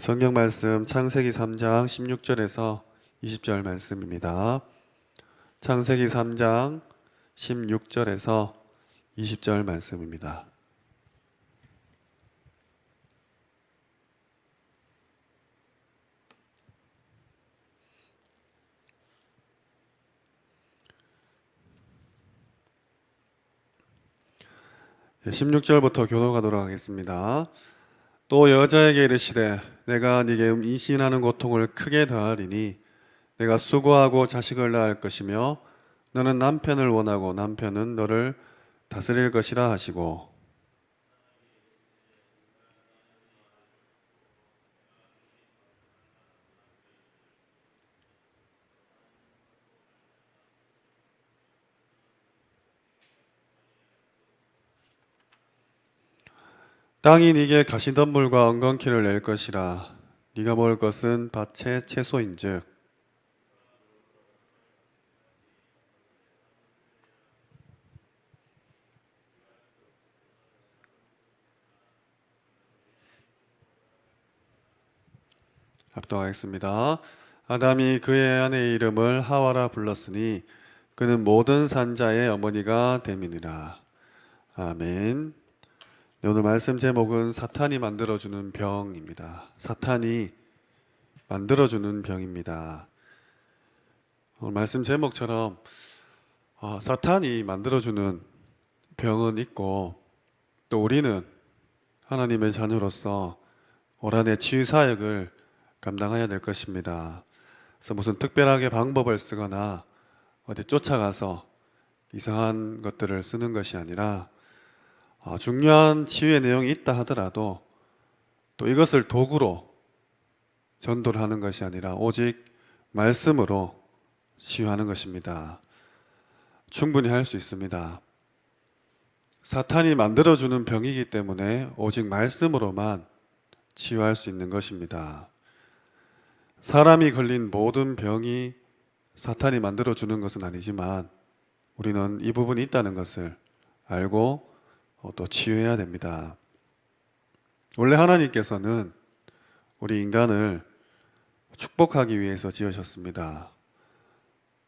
성경 말씀 창세기 3장 16절에서 20절 말씀입니다. 창세기 3장 16절에서 20절 말씀입니다. 예, 16절부터 교도가도록 하겠습니다. 또 여자에게 이르시되 내가 네게 임신하는 고통을 크게 더하리니 내가 수고하고 자식을 낳을 것이며 너는 남편을 원하고 남편은 너를 다스릴 것이라 하시고 땅이 네게 가시덤불과 엉겅퀴를 낼 것이라 네가 먹을 것은 밭의 채소인즉 압도하겠습니다. 아담이 그의 아내의 이름을 하와라 불렀으니 그는 모든 산자의 어머니가 됨이니라. 아멘. 네, 오늘 말씀 제목은 사탄이 만들어주는 병입니다. 사탄이 만들어주는 병입니다. 오늘 말씀 제목처럼 어, 사탄이 만들어주는 병은 있고 또 우리는 하나님의 자녀로서 올 한해 치유 사역을 감당해야 될 것입니다. 그래서 무슨 특별하게 방법을 쓰거나 어디 쫓아가서 이상한 것들을 쓰는 것이 아니라 어, 중요한 치유의 내용이 있다 하더라도 또 이것을 도구로 전도를 하는 것이 아니라 오직 말씀으로 치유하는 것입니다. 충분히 할 수 있습니다. 사탄이 만들어주는 병이기 때문에 오직 말씀으로만 치유할 수 있는 것입니다. 사람이 걸린 모든 병이 사탄이 만들어주는 것은 아니지만 우리는 이 부분이 있다는 것을 알고 어, 또 치유해야 됩니다. 원래 하나님께서는 우리 인간을 축복하기 위해서 지으셨습니다.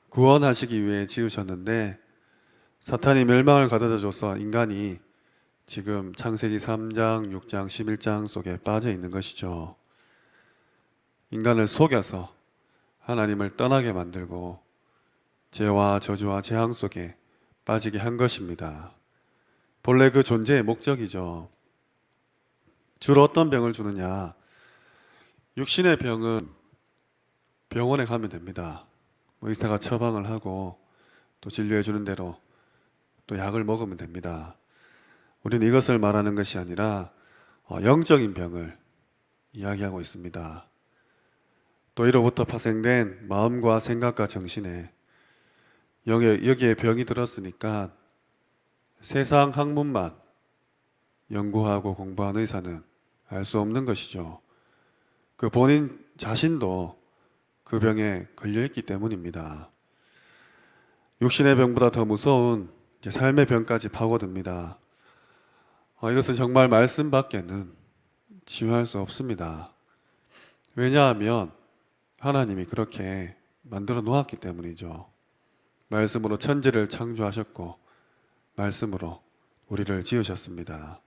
구원하시기 위해 지으셨는데 사탄이 멸망을 가져다 줘서 인간이 지금 창세기 3장, 6장, 11장 속에 빠져 있는 것이죠. 인간을 속여서 하나님을 떠나게 만들고 죄와 저주와 재앙 속에 빠지게 한 것입니다. 본래 그 존재의 목적이죠. 주로 어떤 병을 주느냐? 육신의 병은 병원에 가면 됩니다. 뭐 의사가 처방을 하고 또 진료해 주는 대로 또 약을 먹으면 됩니다. 우리는 이것을 말하는 것이 아니라 어, 영적인 병을 이야기하고 있습니다. 또 이로부터 파생된 마음과 생각과 정신에 여기에, 여기에 병이 들었으니까 세상 학문만 연구하고 공부한 의사는 알 수 없는 것이죠. 그 본인 자신도 그 병에 걸려있기 때문입니다. 육신의 병보다 더 무서운 삶의 병까지 파고듭니다. 어, 이것은 정말 말씀 밖에는 치유할 수 없습니다. 왜냐하면 하나님이 그렇게 만들어 놓았기 때문이죠. 말씀으로 천지를 창조하셨고 말씀으로 우리를 지으셨습니다.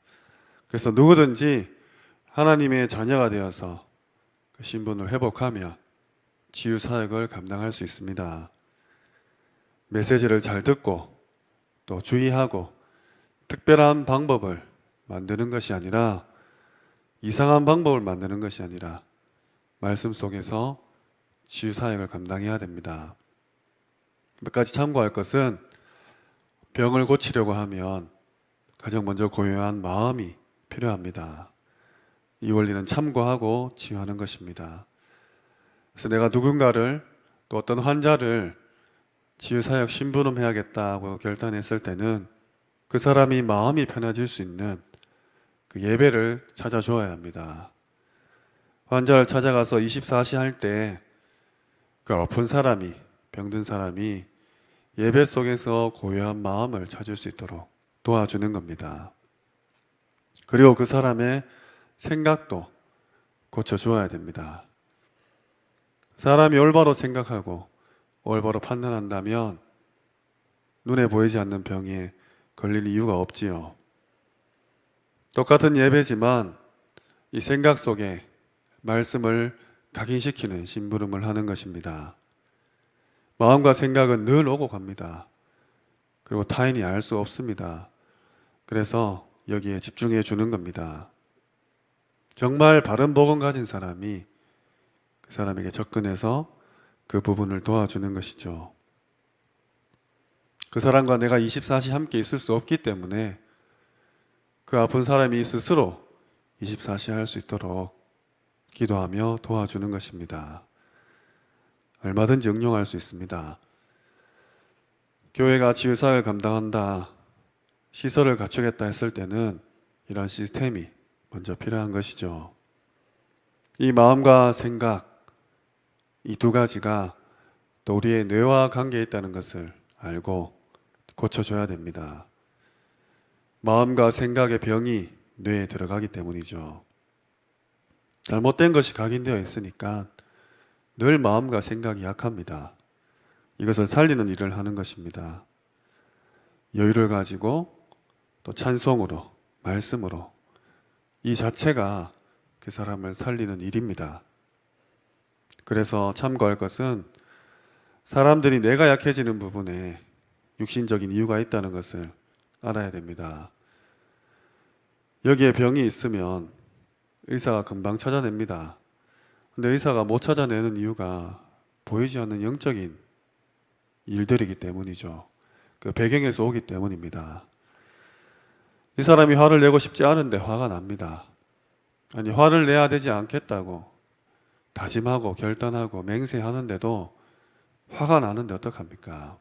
그래서 누구든지 하나님의 자녀가 되어서 그 신분을 회복하면 치유 사역을 감당할 수 있습니다. 메시지를 잘 듣고 또 주의하고 특별한 방법을 만드는 것이 아니라 이상한 방법을 만드는 것이 아니라 말씀 속에서 치유 사역을 감당해야 됩니다. 몇 가지 참고할 것은 병을 고치려고 하면 가장 먼저 고요한 마음이 필요합니다. 이 원리는 참고하고 치유하는 것입니다. 그래서 내가 누군가를 또 어떤 환자를 치유사역 심부름해야겠다고 결단했을 때는 그 사람이 마음이 편해질 수 있는 그 예배를 찾아주어야 합니다. 환자를 찾아가서 24시 할 때 그 아픈 사람이, 병든 사람이 예배 속에서 고요한 마음을 찾을 수 있도록 도와주는 겁니다. 그리고 그 사람의 생각도 고쳐주어야 됩니다. 사람이 올바로 생각하고 올바로 판단한다면 눈에 보이지 않는 병에 걸릴 이유가 없지요. 똑같은 예배지만 이 생각 속에 말씀을 각인시키는 심부름을 하는 것입니다. 마음과 생각은 늘 오고 갑니다. 그리고 타인이 알 수 없습니다. 그래서 여기에 집중해 주는 겁니다. 정말 바른 복음 가진 사람이 그 사람에게 접근해서 그 부분을 도와주는 것이죠. 그 사람과 내가 24시 함께 있을 수 없기 때문에 그 아픈 사람이 스스로 24시 할 수 있도록 기도하며 도와주는 것입니다. 얼마든지 응용할 수 있습니다. 교회가 치유사를 감당한다, 시설을 갖추겠다 했을 때는 이런 시스템이 먼저 필요한 것이죠. 이 마음과 생각, 이 두 가지가 또 우리의 뇌와 관계에 있다는 것을 알고 고쳐줘야 됩니다. 마음과 생각의 병이 뇌에 들어가기 때문이죠. 잘못된 것이 각인되어 있으니까 늘 마음과 생각이 약합니다. 이것을 살리는 일을 하는 것입니다. 여유를 가지고 또 찬송으로, 말씀으로 이 자체가 그 사람을 살리는 일입니다. 그래서 참고할 것은 사람들이 내가 약해지는 부분에 육신적인 이유가 있다는 것을 알아야 됩니다. 여기에 병이 있으면 의사가 금방 찾아냅니다. 근데 의사가 못 찾아내는 이유가 보이지 않는 영적인 일들이기 때문이죠. 그 배경에서 오기 때문입니다. 이 사람이 화를 내고 싶지 않은데 화가 납니다. 아니, 화를 내야 되지 않겠다고 다짐하고 결단하고 맹세하는데도 화가 나는데 어떡합니까?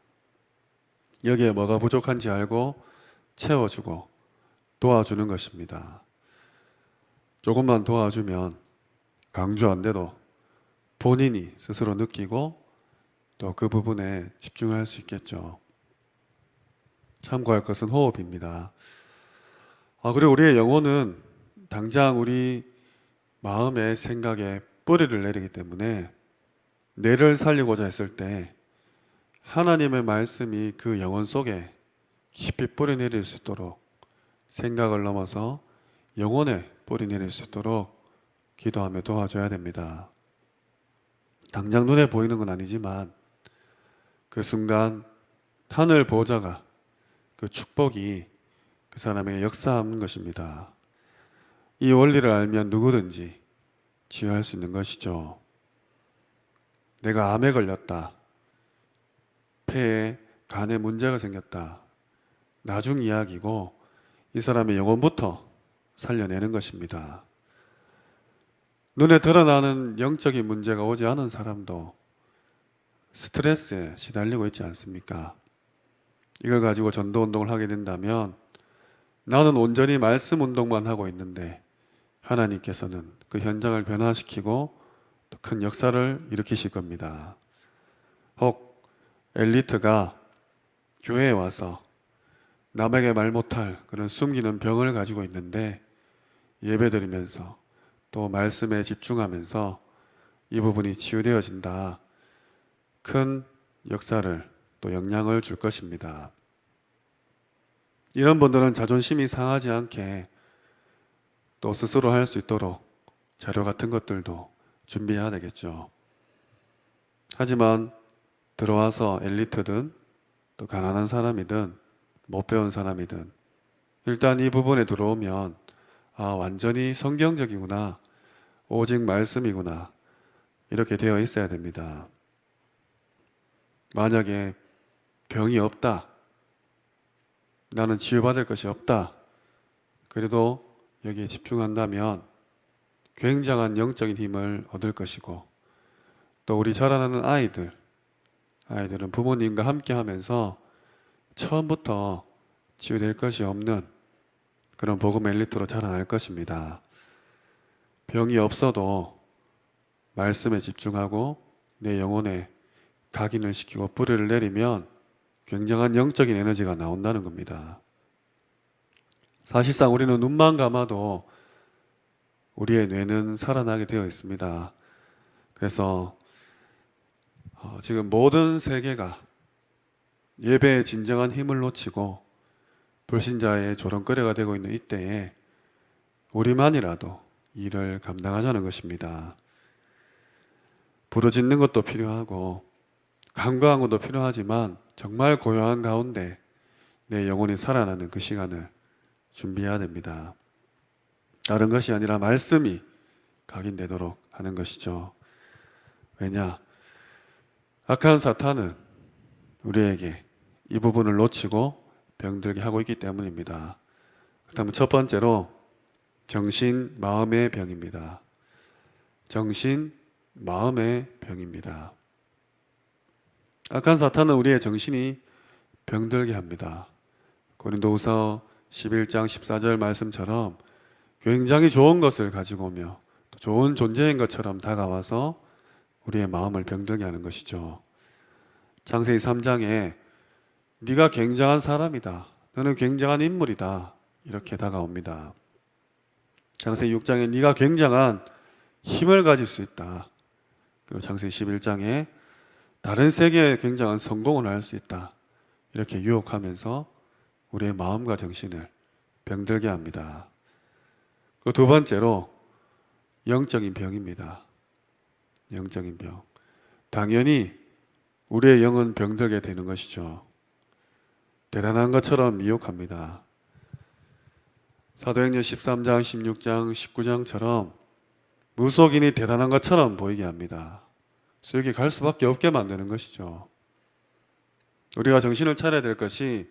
여기에 뭐가 부족한지 알고 채워주고 도와주는 것입니다. 조금만 도와주면 강조 안 돼도 본인이 스스로 느끼고 또 그 부분에 집중할 수 있겠죠. 참고할 것은 호흡입니다. 아, 그리고 우리의 영혼은 당장 우리 마음의 생각에 뿌리를 내리기 때문에 뇌를 살리고자 했을 때 하나님의 말씀이 그 영혼 속에 깊이 뿌리 내릴 수 있도록 생각을 넘어서 영혼에 뿌리 내릴 수 있도록 기도하며 도와줘야 됩니다. 당장 눈에 보이는 건 아니지만 그 순간 하늘 보좌가 그 축복이 그 사람에게 역사하는 것입니다. 이 원리를 알면 누구든지 치유할 수 있는 것이죠. 내가 암에 걸렸다. 폐에 간에 문제가 생겼다. 나중 이야기고 이 사람의 영혼부터 살려내는 것입니다. 눈에 드러나는 영적인 문제가 오지 않은 사람도 스트레스에 시달리고 있지 않습니까? 이걸 가지고 전도 운동을 하게 된다면 나는 온전히 말씀 운동만 하고 있는데 하나님께서는 그 현장을 변화시키고 또 큰 역사를 일으키실 겁니다. 혹 엘리트가 교회에 와서 남에게 말 못할 그런 숨기는 병을 가지고 있는데 예배드리면서 또 말씀에 집중하면서 이 부분이 치유되어진다. 큰 역사를 또 영향을 줄 것입니다. 이런 분들은 자존심이 상하지 않게 또 스스로 할 수 있도록 자료 같은 것들도 준비해야 되겠죠. 하지만 들어와서 엘리트든 또 가난한 사람이든 못 배운 사람이든 일단 이 부분에 들어오면 아, 완전히 성경적이구나. 오직 말씀이구나. 이렇게 되어 있어야 됩니다. 만약에 병이 없다. 나는 치유받을 것이 없다. 그래도 여기에 집중한다면 굉장한 영적인 힘을 얻을 것이고 또 우리 자라나는 아이들, 아이들은 부모님과 함께 하면서 처음부터 치유될 것이 없는 그런 복음 엘리트로 자라날 것입니다. 병이 없어도 말씀에 집중하고 내 영혼에 각인을 시키고 뿌리를 내리면 굉장한 영적인 에너지가 나온다는 겁니다. 사실상 우리는 눈만 감아도 우리의 뇌는 살아나게 되어 있습니다. 그래서 어, 지금 모든 세계가 예배의 진정한 힘을 놓치고 불신자의 조롱거리가 되고 있는 이때에 우리만이라도 일을 감당하자는 것입니다. 부르짖는 것도 필요하고 간과한 것도 필요하지만 정말 고요한 가운데 내 영혼이 살아나는 그 시간을 준비해야 됩니다. 다른 것이 아니라 말씀이 각인되도록 하는 것이죠. 왜냐? 악한 사탄은 우리에게 이 부분을 놓치고 병들게 하고 있기 때문입니다. 그다음 첫 번째로 정신 마음의 병입니다. 정신 마음의 병입니다. 악한 사탄은 우리의 정신이 병들게 합니다. 고린도후서 11장 14절 말씀처럼 굉장히 좋은 것을 가지고 오며 또 좋은 존재인 것처럼 다가와서 우리의 마음을 병들게 하는 것이죠. 창세기 3장에 네가 굉장한 사람이다. 너는 굉장한 인물이다. 이렇게 다가옵니다. 창세기 6장에 네가 굉장한 힘을 가질 수 있다. 그리고 창세기 11장에 다른 세계에 굉장한 성공을 할 수 있다. 이렇게 유혹하면서 우리의 마음과 정신을 병들게 합니다. 그리고 두 번째로 영적인 병입니다. 영적인 병. 당연히 우리의 영은 병들게 되는 것이죠. 대단한 것처럼 미혹합니다. 사도행전 13장, 16장, 19장처럼 무속인이 대단한 것처럼 보이게 합니다. 수역에 갈 수밖에 없게 만드는 것이죠. 우리가 정신을 차려야 될 것이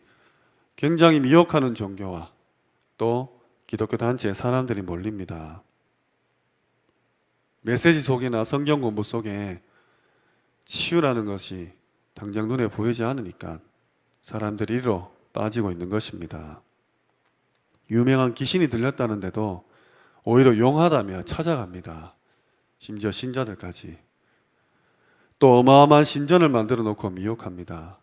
굉장히 미혹하는 종교와 또 기독교 단체의 사람들이 몰립니다. 메시지 속이나 성경 공부 속에 치유라는 것이 당장 눈에 보이지 않으니까 사람들이 이로 빠지고 있는 것입니다. 유명한 귀신이 들렸다는데도 오히려 용하다며 찾아갑니다. 심지어 신자들까지. 또 어마어마한 신전을 만들어 놓고 미혹합니다.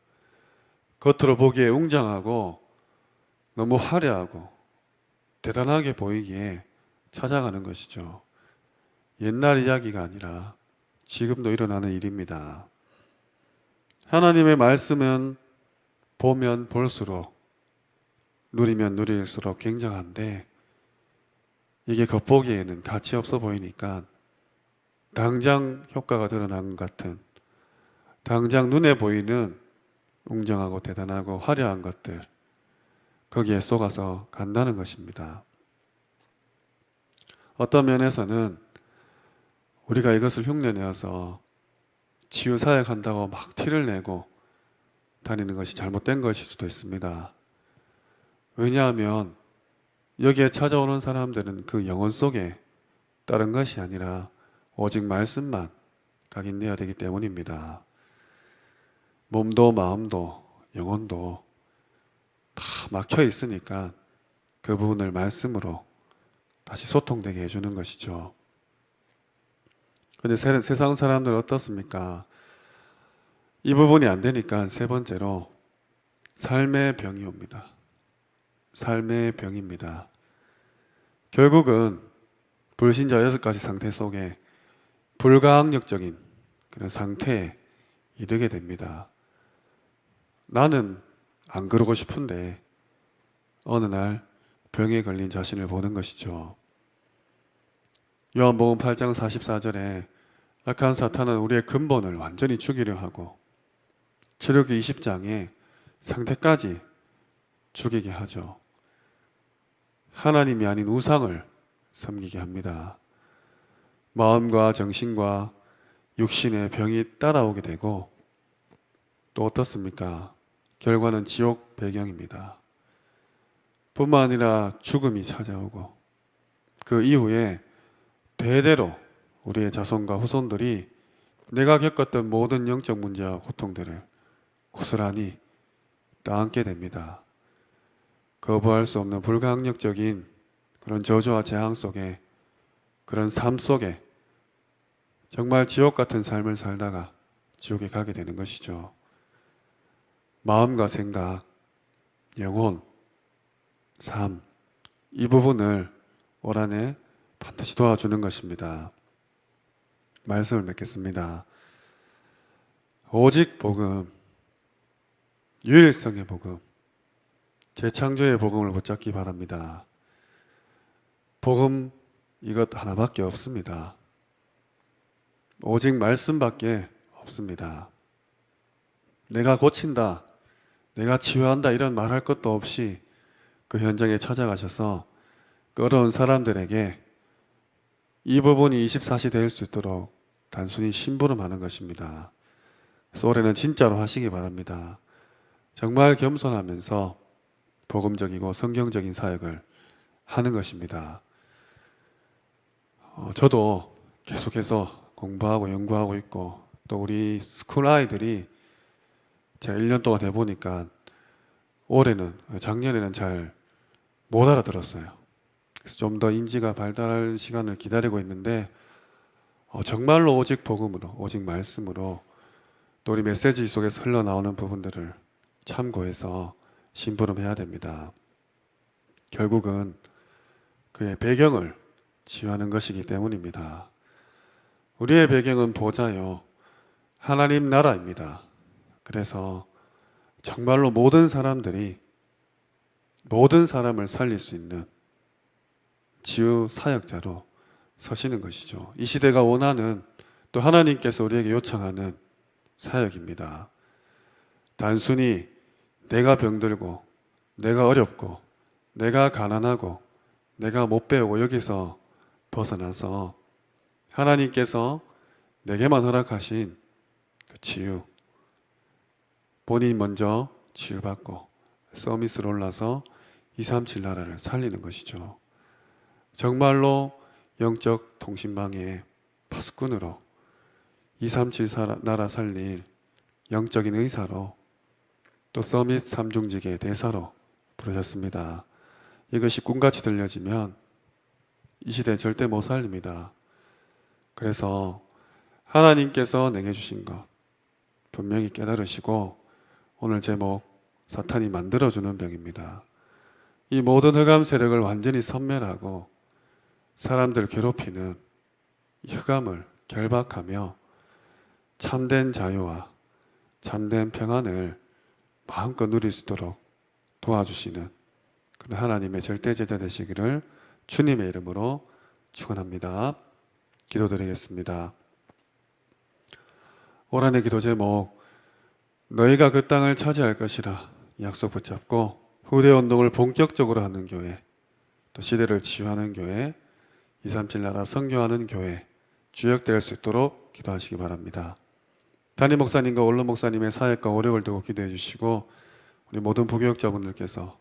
겉으로 보기에 웅장하고 너무 화려하고 대단하게 보이기에 찾아가는 것이죠. 옛날 이야기가 아니라 지금도 일어나는 일입니다. 하나님의 말씀은 보면 볼수록 누리면 누릴수록 굉장한데 이게 겉보기에는 가치 없어 보이니까 당장 효과가 드러난 것 같은 당장 눈에 보이는 웅장하고 대단하고 화려한 것들 거기에 속아서 간다는 것입니다. 어떤 면에서는 우리가 이것을 흉내내어서 치유 사역한다고 막 티를 내고 다니는 것이 잘못된 것일 수도 있습니다. 왜냐하면 여기에 찾아오는 사람들은 그 영혼 속에 다른 것이 아니라 오직 말씀만 각인되어야 되기 때문입니다. 몸도 마음도 영혼도 다 막혀 있으니까 그 부분을 말씀으로 다시 소통되게 해주는 것이죠. 근데 세- 세상 사람들 어떻습니까? 이 부분이 안 되니까 세 번째로 삶의 병이 옵니다. 삶의 병입니다. 결국은 불신자 여섯 가지 상태 속에 불가항력적인 그런 상태에 이르게 됩니다. 나는 안 그러고 싶은데 어느 날 병에 걸린 자신을 보는 것이죠. 요한복음 8장 44절에 악한 사탄은 우리의 근본을 완전히 죽이려 하고 출애굽기 20장에 상태까지 죽이게 하죠. 하나님이 아닌 우상을 섬기게 합니다. 마음과 정신과 육신의 병이 따라오게 되고 또 어떻습니까? 결과는 지옥 배경입니다. 뿐만 아니라 죽음이 찾아오고 그 이후에 대대로 우리의 자손과 후손들이 내가 겪었던 모든 영적 문제와 고통들을 고스란히 떠안게 됩니다. 거부할 수 없는 불가항력적인 그런 저주와 재앙 속에 그런 삶 속에 정말 지옥 같은 삶을 살다가 지옥에 가게 되는 것이죠. 마음과 생각, 영혼, 삶, 이 부분을 올 한해 반드시 도와주는 것입니다. 말씀을 맺겠습니다. 오직 복음, 유일성의 복음, 재창조의 복음을 붙잡기 바랍니다. 복음 이것 하나밖에 없습니다. 오직 말씀밖에 없습니다. 내가 고친다, 내가 치유한다 이런 말할 것도 없이 그 현장에 찾아가셔서 그 어려운 사람들에게 이 부분이 24시 될 수 있도록 단순히 심부름하는 것입니다. 올해는 진짜로 하시기 바랍니다. 정말 겸손하면서 복음적이고 성경적인 사역을 하는 것입니다. 어, 저도 계속해서 공부하고 연구하고 있고 또 우리 스쿨 아이들이 제가 1년 동안 해보니까 올해는 작년에는 잘 못 알아들었어요. 그래서 좀 더 인지가 발달할 시간을 기다리고 있는데 어, 정말로 오직 복음으로 오직 말씀으로 또 우리 메시지 속에서 흘러나오는 부분들을 참고해서 심부름해야 됩니다. 결국은 그의 배경을 치유하는 것이기 때문입니다. 우리의 배경은 보자요. 하나님 나라입니다. 그래서 정말로 모든 사람들이 모든 사람을 살릴 수 있는 지유 사역자로 서시는 것이죠. 이 시대가 원하는 또 하나님께서 우리에게 요청하는 사역입니다. 단순히 내가 병들고 내가 어렵고 내가 가난하고 내가 못 배우고 여기서 벗어나서 하나님께서 내게만 허락하신 그 치유 본인 먼저 치유받고 서밋으로 올라서 237 나라를 살리는 것이죠. 정말로 영적 통신망의 파수꾼으로 237 사라- 나라 살릴 영적인 의사로 또 서밋 삼중직의 대사로 부르셨습니다. 이것이 꿈같이 들려지면 이 시대 절대 못 살립니다. 그래서 하나님께서 내게 주신 것 분명히 깨달으시고 오늘 제목 사탄이 만들어주는 병입니다. 이 모든 흑암 세력을 완전히 섬멸하고 사람들 괴롭히는 이 흑암을 결박하며 참된 자유와 참된 평안을 마음껏 누릴 수 있도록 도와주시는 그런 하나님의 절대 제자 되시기를 주님의 이름으로 축원합니다. 기도드리겠습니다. 올 한해 기도 제목 너희가 그 땅을 차지할 것이라 약속 붙잡고 후대 운동을 본격적으로 하는 교회 또 시대를 치유하는 교회 237 나라 선교하는 교회 주역될 수 있도록 기도하시기 바랍니다. 담임 목사님과 원로 목사님의 사역과 오력을 두고 기도해 주시고 우리 모든 부교역자분들께서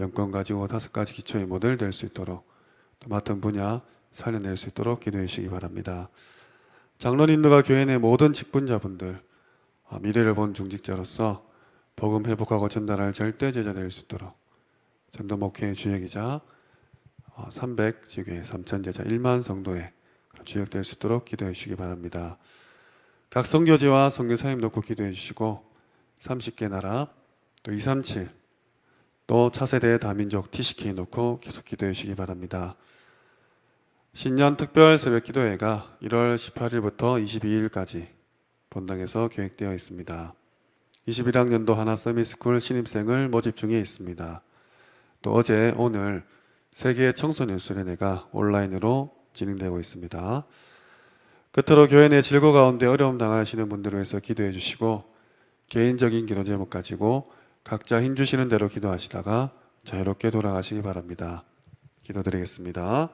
영권 가지고 다섯 가지 기초의 모델 될 수 있도록 또 맡은 분야 살려낼 수 있도록 기도해 주시기 바랍니다. 장로님들과 교회 내 모든 직분자분들 어, 미래를 본 중직자로서 복음 회복하고 전달할 절대 제자 될 수 있도록 전도 목회의 주역이자 300 지교회 3천 제자 1만 성도의 그런 주역 될 수 있도록 기도해 주시기 바랍니다. 각 선교지와 선교사님 놓고 기도해 주시고 30개 나라 또 237, 또 차세대 다민족 TCK 놓고 계속 기도해 주시기 바랍니다. 신년 특별 새벽 기도회가 1월 18일부터 22일까지 본당에서 계획되어 있습니다. 21학년도 하나 서미스쿨 신입생을 모집 중에 있습니다. 또 어제 오늘 세계 청소년 수련회가 온라인으로 진행되고 있습니다. 끝으로 교회 내 질고 가운데 어려움 당하시는 분들을 위해서 기도해 주시고 개인적인 기도 제목 가지고 각자 힘 주시는 대로 기도하시다가 자유롭게 돌아가시기 바랍니다. 기도드리겠습니다.